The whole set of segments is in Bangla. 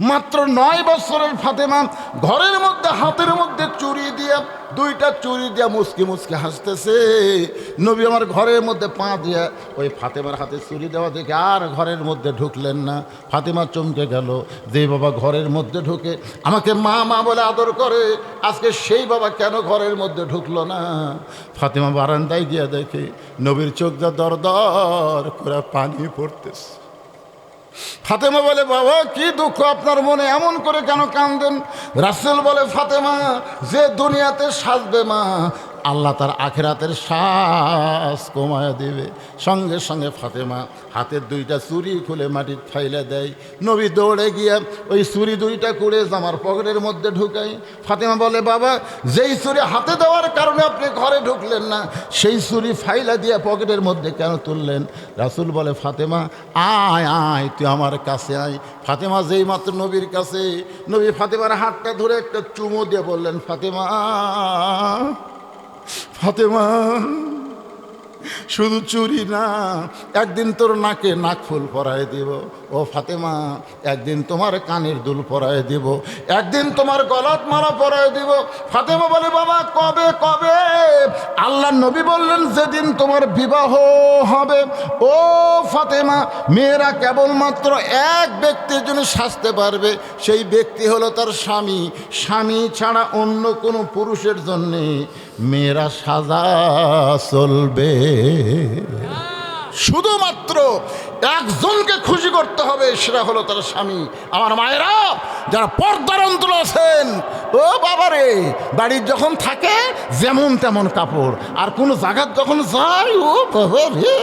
মাত্র নয় বছরের ফাতেমা ঘরের মধ্যে, হাতের মধ্যে চুরি দিয়ে, দুইটা চুরি দিয়ে মুসকি মুসকি হাসতেছে। নবী আমার ঘরের মধ্যে পা দিয়ে ওই ফাতেমার হাতে চুরি দেওয়া দেখে আর ঘরের মধ্যে ঢুকলেন না। ফাতেমা চমকে গেল, যে বাবা ঘরের মধ্যে ঢুকে আমাকে মা মা বলে আদর করে, আজকে সেই বাবা কেন ঘরের মধ্যে ঢুকলো না? ফাতেমা বারান্দায় গিয়ে দেখে, নবীর চোখ দর দর করে পানি পড়তেছে। ফাতেমা বলে, বাবা, কি দুঃখ আপনার মনে? এমন করে কেন কান্দেন? রাসেল বলে, ফাতেমা, যে দুনিয়াতে সাজবে মা আল্লাহ তার আখেরাতের শ্বাস কমায় দেবে। সঙ্গে সঙ্গে ফাতেমা হাতের দুইটা চুরি খুলে মাটির ফাইলে দেয়। নবী দৌড়ে গিয়ে ওই চুরি দুইটা করে জামার পকেটের মধ্যে ঢুকাই ফাতেমা বলে, বাবা, যেই চুরি হাতে দেওয়ার কারণে আপনি ঘরে ঢুকলেন না, সেই চুরি ফাইলা দিয়ে পকেটের মধ্যে কেন তুললেন? রাসুল বলে, ফাতেমা, আয় আয়, তুই আমার কাছে আয়। ফাতেমা যেই মাত্র নবীর কাছে, নবী ফাতেমার হাতটা ধরে একটা চুমো দিয়ে বললেন, ফাতেমা ফাতেমা, শুধু চুরি না, একদিন তোর নাকে নাক ফুল পরায় দিব। ও ফাতেমা, একদিন তোমার কানের দুল পরায় দিব। একদিন তোমার গলাত মারা পরায় দিব। ফাতেমা বলে, বাবা, কবে কবে? আল্লাহ নবী বললেন, যেদিন তোমার বিবাহ হবে। ও ফাতেমা, মেয়েরা কেবলমাত্র এক ব্যক্তির জন্য সাজতে পারবে। সেই ব্যক্তি হলো তার স্বামী। স্বামী ছাড়া অন্য কোনো পুরুষের জন্যে মেয়েরা সাজা চলবে। শুধুমাত্র একজনকে খুশি করতে হবে, সেটা হলো তার স্বামী। আমার মায়েরা, যারা পর্দার অন্তর আছেন, ও বাবারে, বাড়ির যখন থাকে, যেমন তেমন কাপড়। আর কোনো জায়গার যখন যায়, ও বাবা রে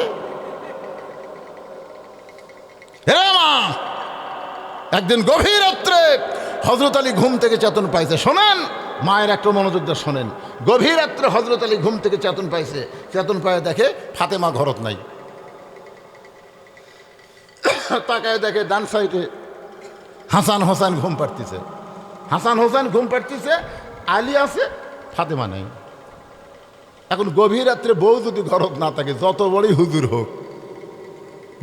হে মা, একদিন গভীর রাত্রে হজরত আলী ঘুম থেকে চেতন পাইছে। শোনেন, মায়ের একটা মনোযোগ দিয়ে শোনেন। গভীর রাত্রে হজরত আলী ঘুম থেকে চেতন পাইছে। চেতন পায়ে দেখে ফাতেমা ঘরত নাই। তাকায় দেখে ডান সাইডে হাসান হোসেন ঘুম পাড়তিছে। হাসান হোসেন ঘুম পাড়তিছে, আলী আছে, ফাতেমা নেই। এখন গভীর রাত্রে বউ যদি ঘরত না থাকে, যত বড়ই হুজুর হোক,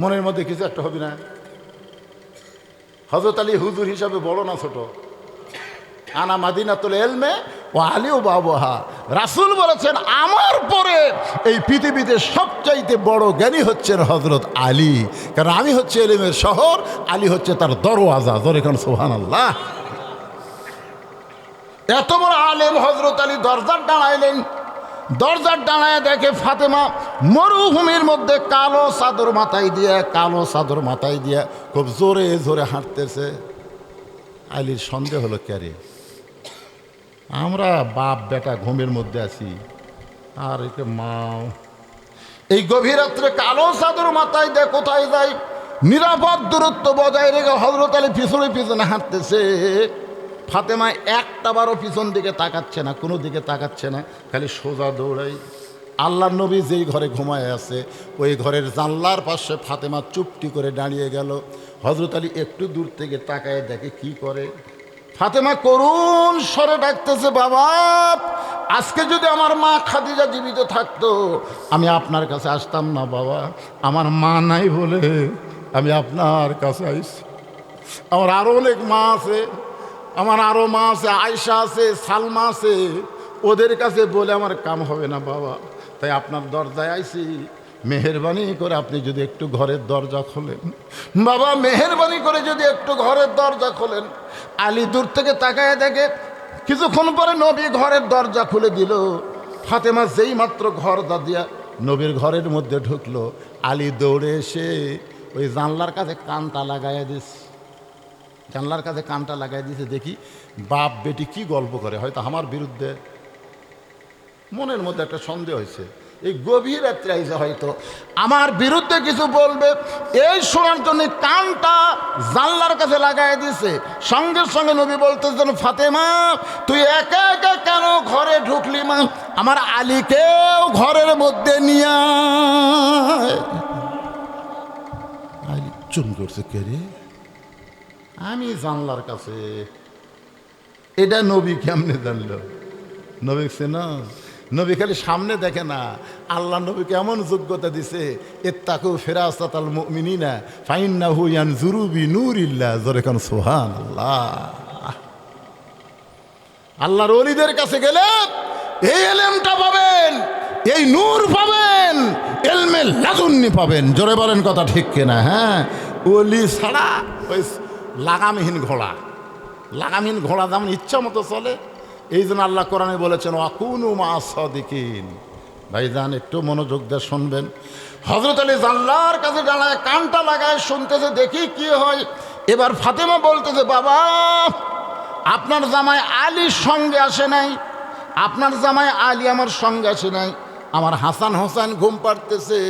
মনের মধ্যে কিছু একটা হবে না? হজরত আলী হুজুর হিসাবে বড় না ছোট? আনা মাদিনাতুল এলমে ও আলিও বাবহা। রাসুল বলেছেন, আমার পরে এই পৃথিবীতে সবচাইতে বড় জ্ঞানী হচ্ছেন হজরত আলী। কারণ আমি হচ্ছে এলিমের শহর, আলী হচ্ছে তার দরওয়াজা। জোরে খান সোহান আল্লাহ এত বড় আলেম হজরত আলী দরজার দাঁড়াইলেন দরজার দাঁড়ায় দেখে ফাতেমা মরুভূমির মধ্যে কালো চাদর মাথায় দিয়ে, কালো চাদর মাথায় দিয়ে খুব জোরে জোরে হাঁটতেছে। আলীর সন্দেহ হলো ক্যারে আমরা বাপ বেটা ঘুমের মধ্যে আছি। আর একে মাও। এই গভীর রাত্রে কালো চাদর মাথায় দিয়ে কোথায় যায় নিরাপদ দূরত্ব বজায় রেখে হজরত আলী পিছনে পিছনে হাঁটতেছে। ফাতেমা একটা বারও পিছন দিকে তাকাচ্ছে না, কোনো দিকে তাকাচ্ছে না, খালি সোজা দৌড়াই। আল্লাহ নবী যেই ঘরে ঘুমায় আছে, ওই ঘরের জানলার পাশে ফাতেমা চুপটি করে দাঁড়িয়ে গেল। হজরত আলী একটু দূর থেকে তাকায় দেখে কি করে। ফাতেমা করুণ স্বরে ডাকতেছে, বাবা, আজকে যদি আমার মা খাদিজা জীবিত থাকতো, আমি আপনার কাছে আসতাম না, বাবা। আমার মা নাই বলে আমি আপনার কাছে আইছি। আমার আরও অনেক মা আছে। আমার আরও মা আছে আয়সা আছে, সালমা আছে। ওদের কাছে বলে আমার কাম হবে না বাবা। তাই আপনার দরজায় আইছি। মেহরবানি করে আপনি যদি একটু ঘরের দরজা খোলেন। বাবা, মেহরবানি করে যদি একটু ঘরের দরজা খোলেন। আলী দূর থেকে তাকায় দেখে কিছুক্ষণ পরে নবী ঘরের দরজা খুলে দিল। ফাতেমা যেই মাত্র ঘর দিয়া নবীর ঘরের মধ্যে ঢুকলো। আলী দৌড়ে এসে ওই জানলার কাছে কানটা লাগাইয়া দিস। জানলার কাছে কানটা লাগাই দিয়েছে দেখি বাপ বেটি কি গল্প করে। হয়তো আমার বিরুদ্ধে মনের মধ্যে একটা সন্দেহ হয়েছে। এই গভীর রাত্রে আইসে হয়তো আমার বিরুদ্ধে কিছু বলবে, এই শোনার জন্য কানটা জানলার কাছে লাগাই দিছে। সঙ্গে সঙ্গে নবী বলতেছেন ফাতেমা, তুই একা একা কেন ঘরে ঢুকলি মা? আমার আলীকেও ঘরের মধ্যে নিয়ে। আলী চুম করছে, কে রে? আমি জানলার কাছে। এটা নবী কেমনে জানলো? নবী না নবী খালি সামনে দেখে না। আল্লাহ নবীকে এমন যোগ্যতা দিছে? এর তাকেও ফেরাস্তাত আল মিনিনা ফাইন্না হুইয়ান জুরুবি নূর ইল্লা জোরে কান সোহান আল্লাহ আল্লাহর অলিদের কাছে গেলে এই এলেমটা পাবেন, এই নূর পাবেন, এলমে লাজুন্নি পাবেন। জোরে বলেন কথা ঠিক কিনা হ্যাঁ? অলি ছাড়া ওই লাগামহীন ঘোড়া। লাগামহীন ঘোড়া যেমন ইচ্ছা মতো চলে, এই জন্য আল্লাহ কোরআনে বলেছেন অকুনু মা সদিকিন ভাইজান, একটু মনোযোগ দিয়ে শুনবেন। হজরত আলী জাল্লার কাছে দাঁড়ায় কানটা লাগায় শুনতেছে দেখি কি হয়। এবার ফাতেমা বলতেছে বাবা, আপনার জামাই আলীর সঙ্গে আসে নাই। আপনার জামাই আলী আমার সঙ্গে আসে নাই। আমার হাসান হোসেন ঘুম পাড়তেছে।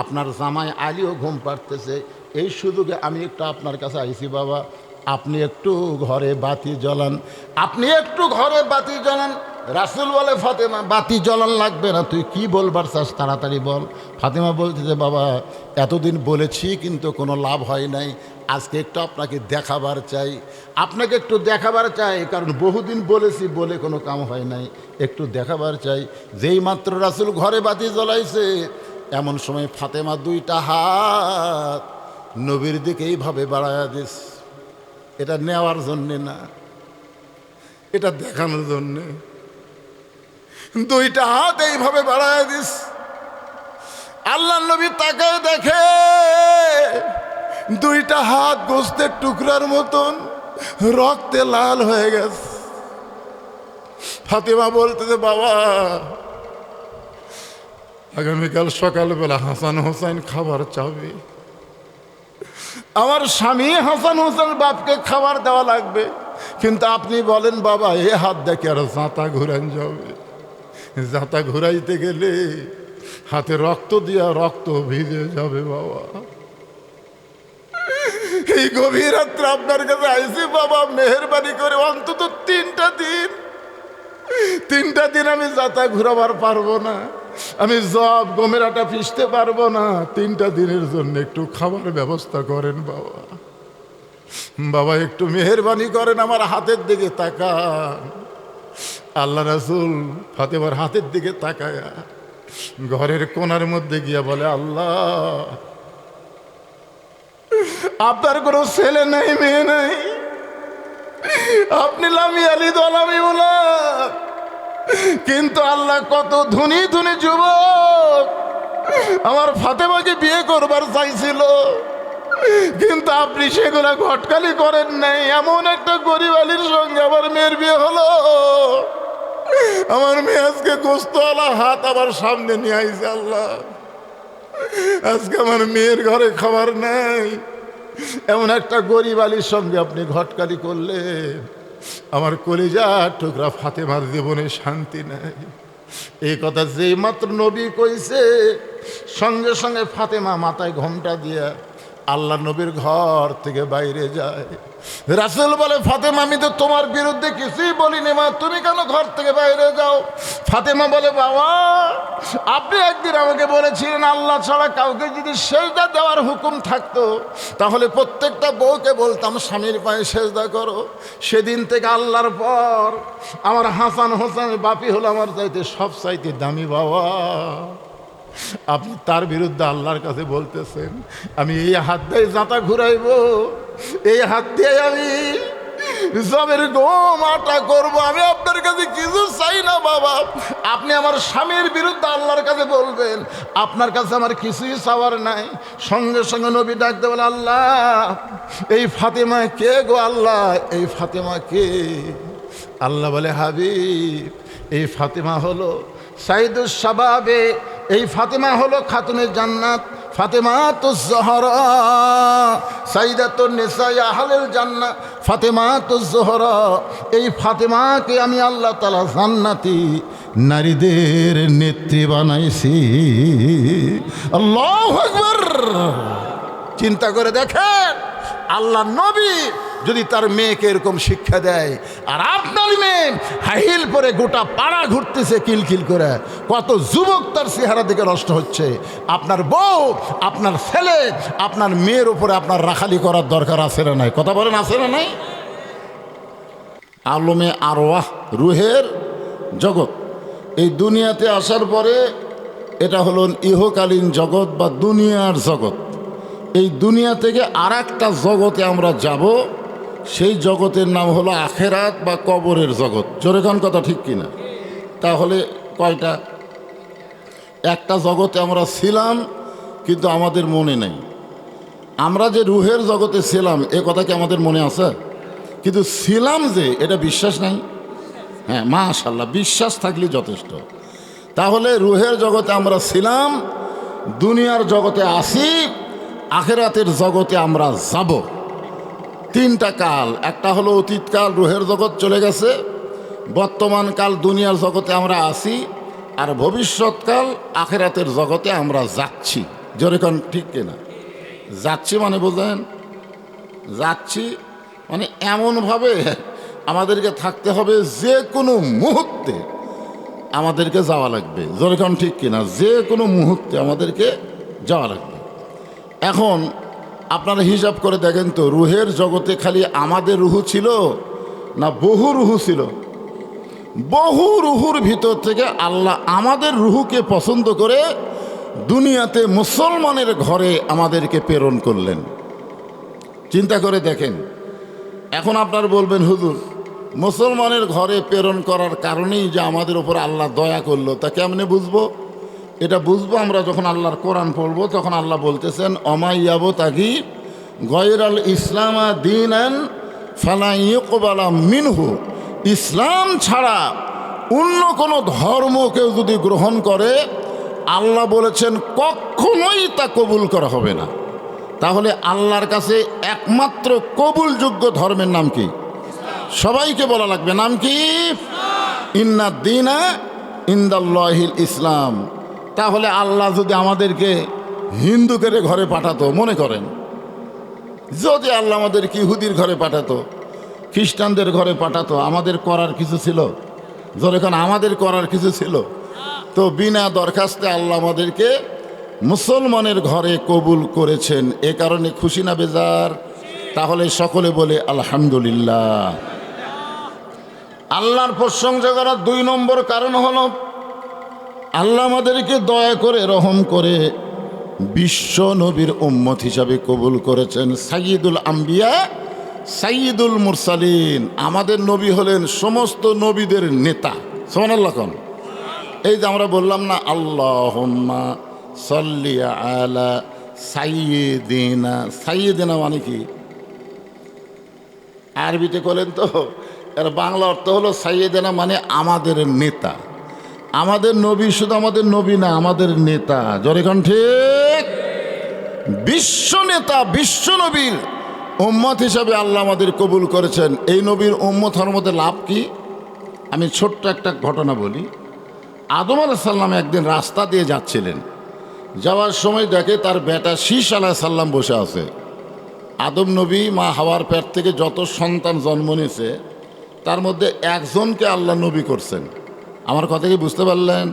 আপনার জামাই আলীও ঘুম পাড়তেছে। এই সুযোগে আমি একটু আপনার কাছে আইছি, বাবা। আপনি একটু ঘরে বাতি জ্বলান। আপনি একটু ঘরে বাতি জ্বলান। রাসুল বলে, ফাতেমা, বাতি জ্বলান লাগবে না। তুই কি বলবার চাস? তাড়াতাড়ি বল। ফাতেমা বলছে যে, বাবা, এতদিন বলেছি, কিন্তু কোনো লাভ হয় নাই। আজকে একটু আপনাকে দেখাবার চাই। আপনাকে একটু দেখাবার চাই, কারণ বহুদিন বলেছি, বলে কোনো কাম হয় নাই। একটু দেখাবার চাই। যেই মাত্র রাসুল ঘরে বাতি জ্বলাইছে, এমন সময় ফাতেমা দুইটা হাত নবীর দিকে এইভাবে বাড়ায়া দিস। এটা নেওয়ার জন্যে না, এটা দেখানোর জন্যে। দুইটা হাত এইভাবে বাড়ায় দিস। আল্লাহ নবী তাকে দেখে দুইটা হাত গোস্তের টুকরার মতন রক্তে লাল হয়ে গেছে। ফাতেমা বলতেছে, বাবা, আগামীকাল সকালবেলা হাসান হোসেন খাবার চাবে। আমার স্বামী হাসান হোসেন বাপকে খাবার দেওয়া লাগবে। কিন্তু আপনি বলেন, বাবা, এ হাত দেখে আর জাঁতা ঘুরান যাবে। জাঁতা ঘুরাইতে গেলে হাতে রক্ত দিয়া রক্ত ভিজে যাবে, বাবা। এই গভীর রাত্রে আপনার কাছে আইসি বাবা, মেহরবানি করে অন্তত তিনটা দিন। তিনটা দিন আমি যাতা ঘুরাবার পারব না। আমি জব গমের আটা পিষতে পারব না। তিনটা দিনের জন্য একটু খাবার ব্যবস্থা করেন বাবা। বাবা, একটু মেহরবানি করেন আমার হাতের দিকে তাকান। আল্লাহ রাসুল ফাতেমার হাতের দিকে তাকায়া ঘরের কোনার মধ্যে গিয়া বলে, আল্লাহ, আপনার কোনো ছেলে নাই, মেয়ে নাই। আপনি লামি আলি দলামি বলা কিন্তু আল্লাহ কত ধনী ধনী যুবক। আমার ফাতেমাকে বিয়ে করবার চাইছিল। কিন্তু আপনি সেগুলা ঘটকালি করেন নাই। এমন একটা গরিব আলীর সঙ্গে আমার মেয়ের বিয়ে হলো। আমার মেয়ে আজকে গোস্তওয়ালা হাত আমার সামনে নিয়ে আইছে, আল্লাহ। আজকে আমার মেয়ের ঘরে খাবার নাই। এমন একটা গরিব আলীর সঙ্গে আপনি ঘটকালি করলেন। আমার কলিজা টুকরা ফাতেমার জীবনে শান্তি নাই। এই কথা যেই মাত্র নবী কইছে, সঙ্গে সঙ্গে ফাতেমা মাথায় ঘোমটা দিয়ে আল্লাহ নবীর ঘর থেকে বাইরে যায়। রাসেল বলে, ফাতেমা, আমি তো তোমার বিরুদ্ধে কিছুই বলিনি মা। তুমি কেন ঘর থেকে বাইরে যাও? ফাতেমা বলে, বাবা, আপনি একদিন আমাকে বলেছিলেন, আল্লাহ ছাড়া কাউকে যদি সেজদা দেওয়ার হুকুম থাকতো, তাহলে প্রত্যেকটা বউকে বলতাম, স্বামীর পায়ে সেজদা করো। সেদিন থেকে আল্লাহর পর আমার হাসান হোসেন বাপি হলো আমার চাইতে সব চাইতে দামি বাবা। আপনি তার বিরুদ্ধে আল্লাহর কাছে বলতেছেন, আমি এই হাত দিয়ে জাঁতা ঘুরাইব, এই হাত দিয়ে আমি জবের গম আটা করব, আমি আপনার কাছে কিছু চাই না, বাবা। আপনি আমার স্বামীর বিরুদ্ধে আল্লাহর কাছে বলবেন, আপনার কাছে আমার কিছুই চাওয়ার নাই। সঙ্গে সঙ্গে নবী ডাকতে বলে, আল্লাহ, এই ফাতেমা কে গো আল্লাহ? এই ফাতেমা কে? আল্লাহ বলে, হাবিব, এই ফাতেমা হলো সাইদুস সাবাবে এই ফাতেমা হলো খাতুনের জান্নাত, ফাতেমা তো জহরা সাইদা তো নেশাই আহলের জান্নাত ফাতেমা তো জহরা এই ফাতেমাকে আমি আল্লাহ তালা জান্নাতি নারীদের নেত্রী বানাইছি। আল্লাহ চিন্তা করে দেখেন আল্লাহ নবী যদি তার মেয়েকে এরকম শিক্ষা দেয়, আর আপনার মেয়ে হাইল পরে গোটা পাড়া ঘুরতেছে কিলকিল করে, কত যুবক তার চেহারা দিকে নষ্ট হচ্ছে। আপনার বউ, আপনার ছেলে, আপনার মেয়ের উপরে আপনার রাখালি করার দরকার আছে না নাই? কথা বলেন, আছে না নাই? আলমে আরওয়াহ, রুহের জগৎ। এই দুনিয়াতে আসার পরে এটা হলো ইহকালীন জগৎ বা দুনিয়ার জগৎ। এই দুনিয়া থেকে আর একটা জগতে আমরা যাব সেই জগতের নাম হলো আখেরাত বা কবরের জগৎ। জোরেখান কথা ঠিক কিনা? তাহলে কয়টা? একটা জগতে আমরা ছিলাম, কিন্তু আমাদের মনে নেই। আমরা যে রুহের জগতে ছিলাম, এ কথা কি আমাদের মনে আছে? কিন্তু ছিলাম যে, এটা বিশ্বাস নাই? হ্যাঁ মাশাল্লাহ বিশ্বাস থাকলে যথেষ্ট। তাহলে রুহের জগতে আমরা ছিলাম, দুনিয়ার জগতে আসি, আখেরাতের জগতে আমরা যাব। তিনটা কাল, একটা হলো অতীতকাল রুহের জগৎ চলে গেছে, বর্তমান কাল, দুনিয়ার জগতে আমরা আসি আর ভবিষ্যৎকাল আখেরাতের জগতে আমরা যাচ্ছি। যেরকম ঠিক কিনা যাচ্ছি মানে বোঝেন যাচ্ছি মানে এমনভাবে আমাদেরকে থাকতে হবে যে কোনো মুহূর্তে আমাদেরকে যাওয়া লাগবে। যেরকম ঠিক কিনা যে কোনো মুহূর্তে আমাদেরকে যাওয়া লাগবে। এখন আপনারা হিসাব করে দেখেন তো, রুহের জগতে খালি আমাদের রুহু ছিল না বহু রুহু ছিল? বহু রুহুর ভিতর থেকে আল্লাহ আমাদের রুহুকে পছন্দ করে দুনিয়াতে মুসলমানের ঘরে আমাদেরকে প্রেরণ করলেন। চিন্তা করে দেখেন। এখন আপনার বলবেন, হুজুর, মুসলমানের ঘরে প্রেরণ করার কারণেই যে আমাদের ওপর আল্লাহ দয়া করল, তা কেমনে বুঝব? এটা বুঝব আমরা যখন আল্লাহর কোরআন পড়ব, তখন আল্লাহ বলতেছেন অমাইয়াবো তাগি গয়ের আল ইসলামা দিন আন ফালাইকবালা মিনহু। ইসলাম ছাড়া অন্য কোনো ধর্ম কেউ যদি গ্রহণ করে, আল্লাহ বলেছেন, কখনোই তা কবুল করা হবে না। তাহলে আল্লাহর কাছে একমাত্র কবুলযোগ্য ধর্মের নাম কি? সবাইকে বলা লাগবে, নাম কি? ইন্না দিনা ইন্দাল্লাহিল ইসলাম। তাহলে আল্লাহ যদি আমাদেরকে হিন্দুদের ঘরে পাঠাতো, মনে করেন। যদি আল্লাহ আমাদেরকে ইহুদির ঘরে পাঠাতো, খ্রিস্টানদের ঘরে পাঠাতো, আমাদের করার কিছু ছিল? যখন আমাদের করার কিছু ছিল? তো বিনা দরখাস্তে আল্লাহ আমাদেরকে মুসলমানের ঘরে কবুল করেছেন। এ কারণে খুশি না বেজার? তাহলে সকলে বলে, আলহামদুলিল্লাহ। আল্লাহর প্রশংসা করার দুই নম্বর কারণ হলো আল্লাহ আমাদেরকে দয়া করে রহম করে বিশ্ব নবীর উম্মত হিসাবে কবুল করেছেন সাইয়দুল আম্বিয়া সাইয়দুল মুরসালিন। আমাদের নবী হলেন সমস্ত নবীদের নেতা। সোমান আল্লাহ কন। এই যে আমরা বললাম না আল্লাহ সল্লি আলা সাইয়েদিনা সাইয়েদিনা মানে কি? আরবিতে করলেন তো, এর বাংলা অর্থ হলো সাইয়েদেনা মানে আমাদের নেতা। আমাদের নবী শুধু আমাদের নবী না, আমাদের নেতা। জরেখন ঠিক? বিশ্ব নেতা, বিশ্ব নবীর উম্মত হিসাবে আল্লাহ আমাদের কবুল করেছেন। এই নবীর উম্মত হওয়ার মধ্যে লাভ কি? আমি ছোট্ট একটা ঘটনা বলি। আদম আলাহিসাল্লাম একদিন রাস্তা দিয়ে যাচ্ছিলেন। যাওয়ার সময় দেখে তার বেটা শীষ আলাহ সাল্লাম বসে আছে। আদম নবী, মা হাওয়ার পেট থেকে যত সন্তান জন্ম নিয়েছে, তার মধ্যে একজনকে আল্লাহ নবী করছেন। আমার কথা কি বুঝতে পারলেন?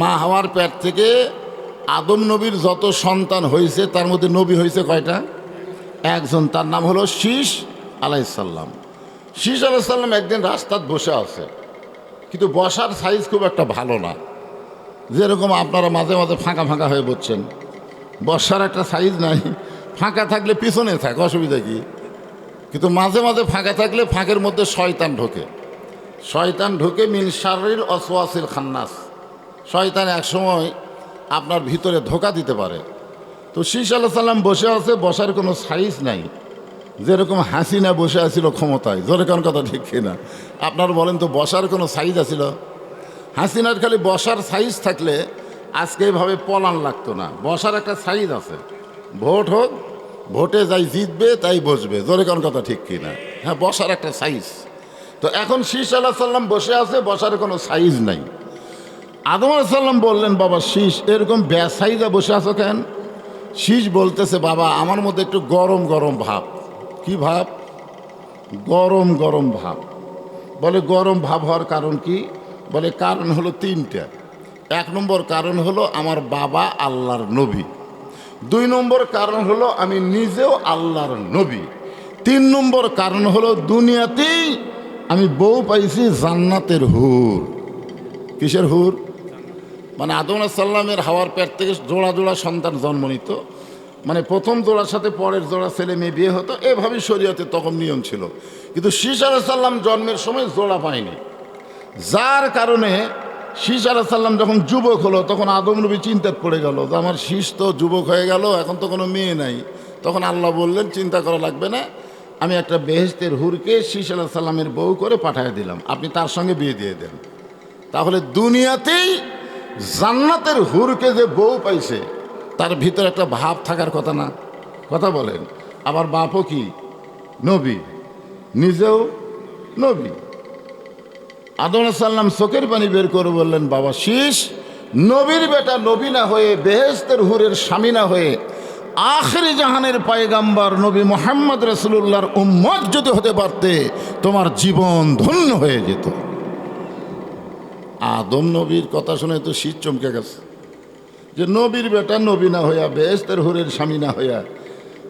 মা হওয়ার পেট থেকে আদম নবীর যত সন্তান হয়েছে, তার মধ্যে নবী হয়েছে কয়টা? একজন, তার নাম হলো শীষ আলাইসাল্লাম শীষ আলাইসাল্লাম একদিন রাস্তাত বসে আছে, কিন্তু বসার সাইজ খুব একটা ভালো না। যেরকম আপনারা মাঝে মাঝে ফাঁকা ফাঁকা হয়ে বসছেন। বসার একটা সাইজ নাই, ফাঁকা থাকলে পিছনে থাকে, অসুবিধা কি? কিন্তু মাঝে মাঝে ফাঁকা থাকলে ফাঁকের মধ্যে শয়তান ঢোকে। শয়তান ঢুকে মিন শারীর অসওয়াসিল খান্নাস। শয়তান একসময় আপনার ভিতরে ধোকা দিতে পারে। তো শীষ আল্লাহ সাল্লাম বসে আছে, বসার কোনো সাইজ নাই। যেরকম হাসিনা বসে আছিল ক্ষমতায় জোরে কোন কথা ঠিক কিনা। আপনার বলেন তো বসার কোনো সাইজ আছিল? হাসিনার খালি বসার সাইজ থাকলে আজকে এভাবে পলান লাগতো না। বসার একটা সাইজ আছে। ভোট হোক, ভোটে যাই জিতবে, তাই বসবে। জোরে কোন কথা ঠিক কিনা। হ্যাঁ বসার একটা সাইজ। তো এখন শীষ আল্লাহ সাল্লাম বসে আছে, বসার কোনো সাইজ নাই। আদম সাল্লাম বললেন, বাবা, শীষ এরকম ব্যাসাইজা বসে আছো কেন? শীষ বলতেছে, বাবা, আমার মধ্যে একটু গরম গরম ভাব। কি ভাব? গরম গরম ভাব। বলে, গরম ভাব হওয়ার কারণ কি? বলে, কারণ হলো তিনটা। এক নম্বর কারণ হলো আমার বাবা আল্লাহর নবী। দুই নম্বর কারণ হলো আমি নিজেও আল্লাহর নবী। তিন নম্বর কারণ হলো দুনিয়াতেই আমি বউ পাইছি জান্নাতের হুর। কিসের হুর? মানে আদম সাল্লামের হাওয়ার পেট থেকে জোড়া জোড়া সন্তান জন্ম নিত। মানে প্রথম জোড়ার সাথে পরের জোড়া ছেলে মেয়ে বিয়ে হতো, এভাবেই শরীয়তে তখন নিয়ম ছিল। কিন্তু শীষ সাল্লাম জন্মের সময় জোড়া পায়নি। যার কারণে শীষ সাল্লাম যখন যুবক হলো, তখন আদম নবী চিন্তাত পড়ে গেল যে আমার শীষ তো যুবক হয়ে গেল, এখন তো কোনো মেয়ে নাই। তখন আল্লাহ বললেন, চিন্তা করা লাগবে না আমি একটা বেহেস্তের হুরকে শীষ আল্লাহ সাল্লামের বউ করে পাঠিয়ে দিলাম। আপনি তার সঙ্গে বিয়ে দিয়ে দেন। তাহলে দুনিয়াতেই জান্নাতের হুরকে যে বউ পাইছে, তার ভিতরে একটা ভাব থাকার কথা না। কথা বলেন আবার বাপও কি নবী? নিজেও নবী? আদম সাল্লাম চোখের পানি বের করে বললেন, বাবা, শীষ, নবীর বেটা নবী না হয়ে বেহেস্তের হুরের স্বামী না হয়ে আখরি জাহানের পায়গাম্বার নবী মোহাম্মদ রসুল্লাহর উম্মত যদি হতে পারতে, তোমার জীবন ধন্য হয়ে যেত। আদম নবীর কথা শুনে তো শীত চমকে গেছে। যে নবীর বেটা নবী না হইয়া বেহেস্তের হুরের স্বামী না হইয়া,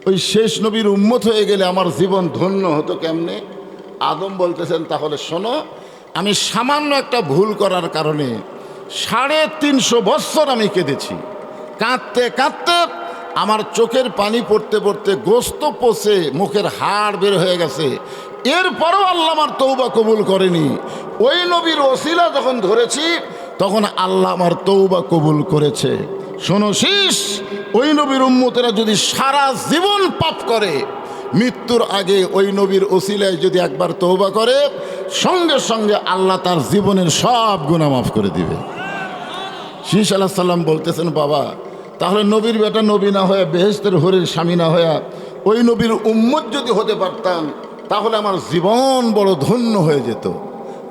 ওই শেষ নবীর উম্মত হয়ে গেলে আমার জীবন ধন্য হতো কেমনে? আদম বলতেছেন, তাহলে শোনো, আমি সামান্য একটা ভুল করার কারণে সাড়ে তিনশো বৎসর আমি কেঁদেছি। কাঁদতে কাঁদতে আমার চোখের পানি পড়তে পড়তে গোস্ত পচে মুখের হাড় বের হয়ে গেছে। এরপরও আল্লাহ আমার তৌবা কবুল করেনি। ওই নবীর ওসিলা যখন ধরেছি, তখন আল্লাহ আমার তৌবা কবুল করেছে। শোনো শীষ, ওই নবীর উম্মতেরা যদি সারা জীবন পাপ করে, মৃত্যুর আগে ওই নবীর ওসিলায় যদি একবার তৌবা করে, সঙ্গে সঙ্গে আল্লাহ তার জীবনের সব গুণা মাফ করে দিবে। শীষ আলাহ সাল্লাম বলতেছেন, বাবা তাহলে নবীর বেটা নবী না হয়ে বেহেস্তের হরির স্বামী না হয়ে ওই নবীর উম্মত যদি হতে পারতাম, তাহলে আমার জীবন বড় ধন্য হয়ে যেত।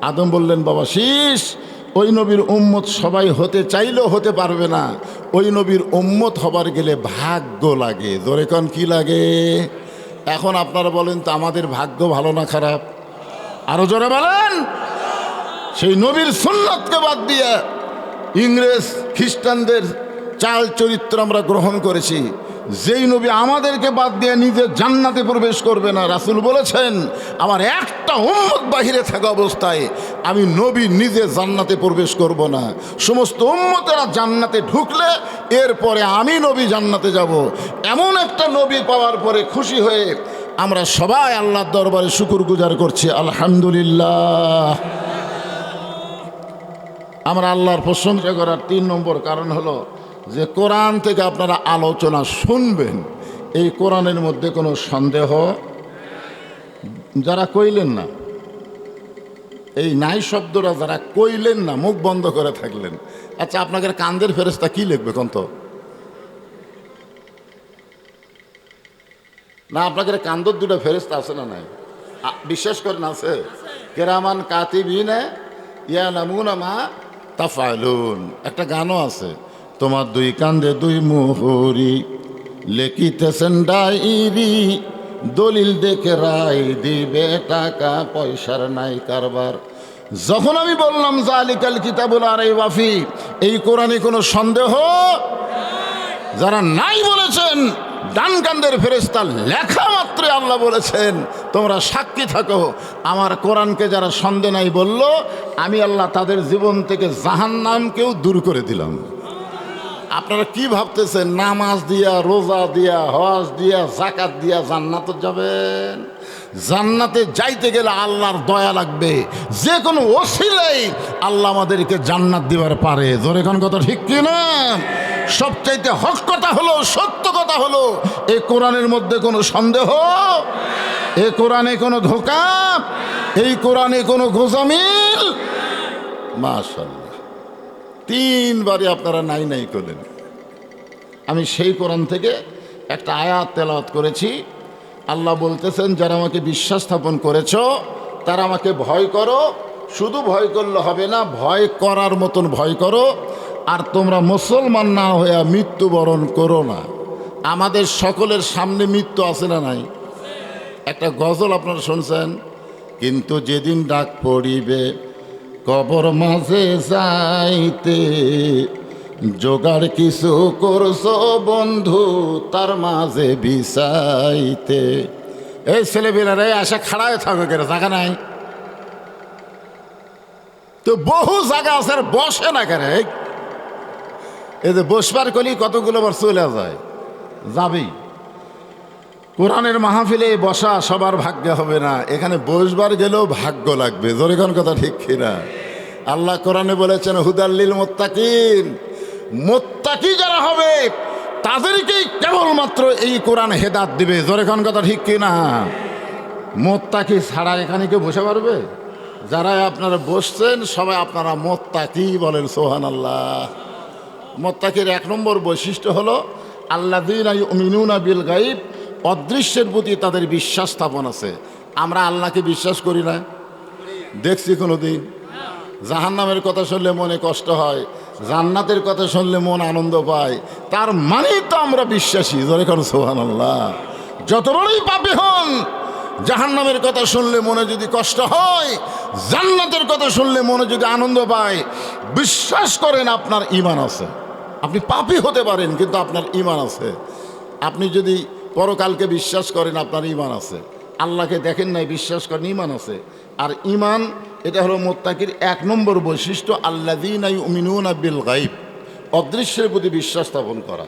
আদম বললেন, বাবা, শীষ, ওই নবীর উম্মত সবাই হতে চাইলেও হতে পারবে না। ওই নবীর উম্মত হবার গেলে ভাগ্য লাগে। জোরে কন, কি লাগে? এখন আপনারা বলেন তো, আমাদের ভাগ্য ভালো না খারাপ? আরও জোরে বলেন। সেই নবীর সুন্নতকে বাদ দিয়ে ইংরেজ খ্রিস্টানদের চাল চরিত্র আমরা গ্রহণ করেছি। যেই নবী আমাদেরকে বাদ দিয়ে নিজে জান্নাতে প্রবেশ করবে না, রাসুল বলেছেন, আমার একটা উম্মত বাহিরে থাকা অবস্থায় আমি নবী নিজে জান্নাতে প্রবেশ করব না। সমস্ত উম্মতেরা জান্নাতে ঢুকলে এরপরে আমি নবী জান্নাতে যাব। এমন একটা নবী পাওয়ার পরে খুশি হয়ে আমরা সবাই আল্লাহর দরবারে শুকুর গুজার করছি, আলহামদুলিল্লাহ। আমরা আল্লাহর প্রশংসা করার তিন নম্বর কারণ হলো যে কোরআন থেকে আপনারা আলোচনা শুনবেন, এই কোরআনের মধ্যে কোনো সন্দেহ? যারা কইলেন না, এই নাই শব্দটা যারা কইলেন না, মুখ বন্ধ করে থাকলেন। আচ্ছা আপনাদের কান্দের ফেরেস্তা কি লিখবে কোন তো? না, আপনাদের কান্দর দুটো ফেরেস্তা আছে না নাই? বিশ্বাস করেন আছে? কেরামান কাতিবিনে ইয়া নামুনা মা তাফালুন। একটা গানও আছে। তোমার দুই কান্দে দুই মুহুরি। লেখিতেছেন ডাইরি দলিল দেখে রায় দিবে টাকা, পয়সার নাই কারবার। যখন আমি বললাম, জালিকাল কিতাবুল আর এই বাফি এই কোরআনে কোনো সন্দেহ? যারা নাই বলেছেন, ডান কান্দের ফেরেস্তা লেখা মাত্র আল্লাহ বলেছেন, তোমরা সাক্ষী থাকো। আমার কোরআনকে যারা সন্দেহ নাই বলল, আমি আল্লাহ তাদের জীবন থেকে জাহান নামকেও দূর করে দিলাম। আপনারা কি ভাবতেছেন? নামাজ দিয়া, রোজা দিয়া, হজ দিয়া জাকাত দিয়া জান্নাতে যাবেন? জান্নাতে যাইতে গেলে আল্লাহর দয়া লাগবে। যে কোনো ওসিলাই আল্লাহ আমাদেরকে জান্নাত দিবার পারে। জোরে কোন কথা ঠিক কি না? সবচাইতে হক কথা হলো, সত্য কথা হলো এই কোরআনের মধ্যে কোনো সন্দেহ? এ কোরআনে কোনো ধোকা? এই কোরআনে কোনো গোজামিল? মাশাল্লাহ তিনবারে আপনারা নাই নাই করলেন। আমি সেই কোরআন থেকে একটা আয়াত তেলাওয়াত করেছি। আল্লাহ বলতেছেন, যারা আমাকে বিশ্বাস স্থাপন করেছ, তারা আমাকে ভয় করো। শুধু ভয় করলে হবে না, ভয় করার মতন ভয় করো। আর তোমরা মুসলমান না হইয়া মৃত্যুবরণ করো না। আমাদের সকলের সামনে মৃত্যু আছে না নাই? একটা গজল আপনারা শুনছেন, কিন্তু যেদিন ডাক পড়িবে কবর মাঝে যাইতে জোগাড় কিছু করছ বন্ধু, তার মাঝে বিছাইতে। এই ছেলেবেলারে আসা খাড়ায় থাকো কেন? জায়গা নাই। তো বহু জায়গা আছে, আর বসে না কেন? এই? এই যে বসবার কলি কতগুলো বার চলে যায়? যাবেই কোরআনের মাহফিলে বসা সবার ভাগ্য হবে না। এখানে বসবার গেলেও ভাগ্য লাগবে। জোরেখন কথা ঠিক কিনা? আল্লাহ কোরআনে বলেছেন হুদাল্লিল মোত্তাকিন। মোত্তাকি যারা হবে, তাদেরকেই কেবলমাত্র এই কোরআন হেদাত দিবে। জোরেখন কথা ঠিক কিনা? মোত্তাকি ছাড়া এখানে কেউ বসে পারবে? যারা আপনারা বসছেন, সবাই আপনারা মোত্তাকি বলেন সোহান আল্লাহ মোত্তাকির এক নম্বর বৈশিষ্ট্য হলো আল্লাদিন মিনুনা বিল গাইব অদৃশ্যের প্রতি তাদের বিশ্বাস স্থাপন আছে। আমরা আল্লাহকে বিশ্বাস করি না। দেখছি কোনো দিন জাহান্নামের কথা শুনলে মনে কষ্ট হয়। জান্নাতের কথা শুনলে মন আনন্দ পায়। তার মানেই তো আমরা বিশ্বাসী। যেরকম সোহান আল্লাহ যত বড়ই পাপি হন, জাহান্নামের কথা শুনলে মনে যদি কষ্ট হয়, জান্নাতের কথা শুনলে মনে যদি আনন্দ পায়, বিশ্বাস করেন আপনার ইমান আছে। আপনি পাপি হতে পারেন, কিন্তু আপনার ইমান আছে। আপনি যদি পরকালকে বিশ্বাস করেন আপনার ইমান আছে। আল্লাহকে দেখেন নাই, বিশ্বাস করেন ইমান আছে। আর ইমান এটা হলো মোত্তাকির এক নম্বর বৈশিষ্ট্য আল্লাদিন উমিনুন বিল গাইব অদৃশ্যের প্রতি বিশ্বাস স্থাপন করা।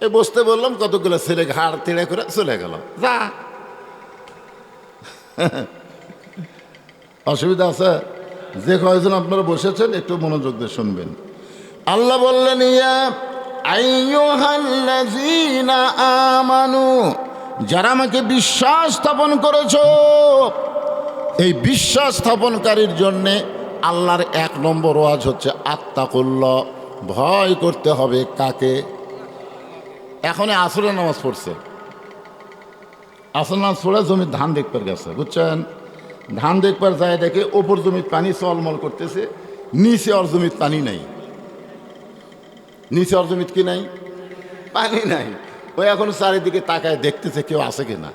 এ বসতে বললাম, কতগুলো ছেলে ঘাড় তেড়ে করে চলে গেল। যা। অসুবিধা আছে? যে কয়জন আপনারা বসেছেন, একটু মনোযোগ দিয়ে শুনবেন। আল্লাহ বললেন, ইয়া আমানু, যারা আমাকে বিশ্বাস স্থাপন করেছ, এই বিশ্বাস স্থাপনকারীর জন্যে আল্লাহর এক নম্বর ওয়াজ হচ্ছে আত্মাকুল্ল ভয় করতে হবে কাকে? এখন আসরে নামাজ পড়ছে। আসর নামাজ পড়ে জমির ধান দেখবার গেছে, বুঝছেন? ধান দেখবার যায় দেখে ওপর জমির পানি চলমল করতেছে, নিচে ওর জমির পানি নাই। নিচে ওর জমিত কি নাই, পানি নাই। ওই এখন চারিদিকে তাকায় দেখতেছে কেউ আছে কি না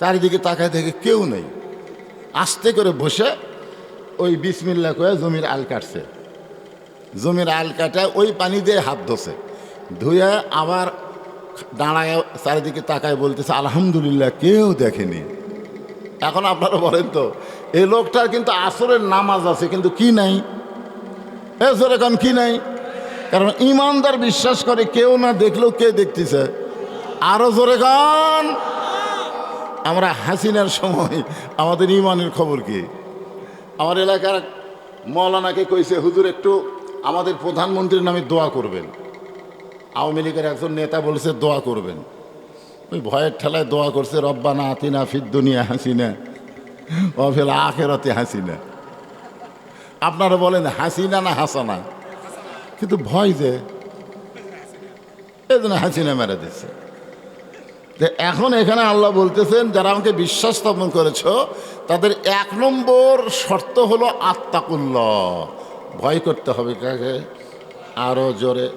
চারিদিকে তাকায় দেখে কেউ নেই। আস্তে করে বসে ওই বিসমিল্লা করে জমির আল কাটছে। জমির আল কাটায় ওই পানি দিয়ে হাত ধোছে ধুয়ে আবার দাঁড়ায় চারিদিকে তাকায় বলতেছে, আলহামদুলিল্লাহ, কেউ দেখেনি। এখন আপনারা বলেন তো, এই লোকটার কিন্তু আসরের নামাজ আছে, কিন্তু কি নাই? এ যেরকম কি নাই? কারণ ইমানদার বিশ্বাস করে কেউ না দেখলেও কে দেখতেছে? আরও জোরে গান। আমরা হাসিনার সময়, আমাদের ইমানের খবর কি? আমার এলাকার মৌলানাকে কইছে, হুজুর, একটু আমাদের প্রধানমন্ত্রীর নামে দোয়া করবেন। আওয়ামী লীগের একজন নেতা বলেছে, দোয়া করবেন। ওই ভয়ের ঠেলায় দোয়া করছে, রব্বানা আতিনা দুনিয়া হাসিনা অফেল আখেরাতে হাসিনা। আপনারা বলেন, হাসিনা না হাসানা? কিন্তু ভয় যে এই জন্য হাসিনা মেরে দিচ্ছে যে এখন এখানে আল্লাহ বলতেছেন, যারা আমাকে বিশ্বাস স্থাপন করেছ, তাদের এক নম্বর শর্ত হলো আত্মাকুল্ল ভয় করতে হবে কাকে? আরও জোরে।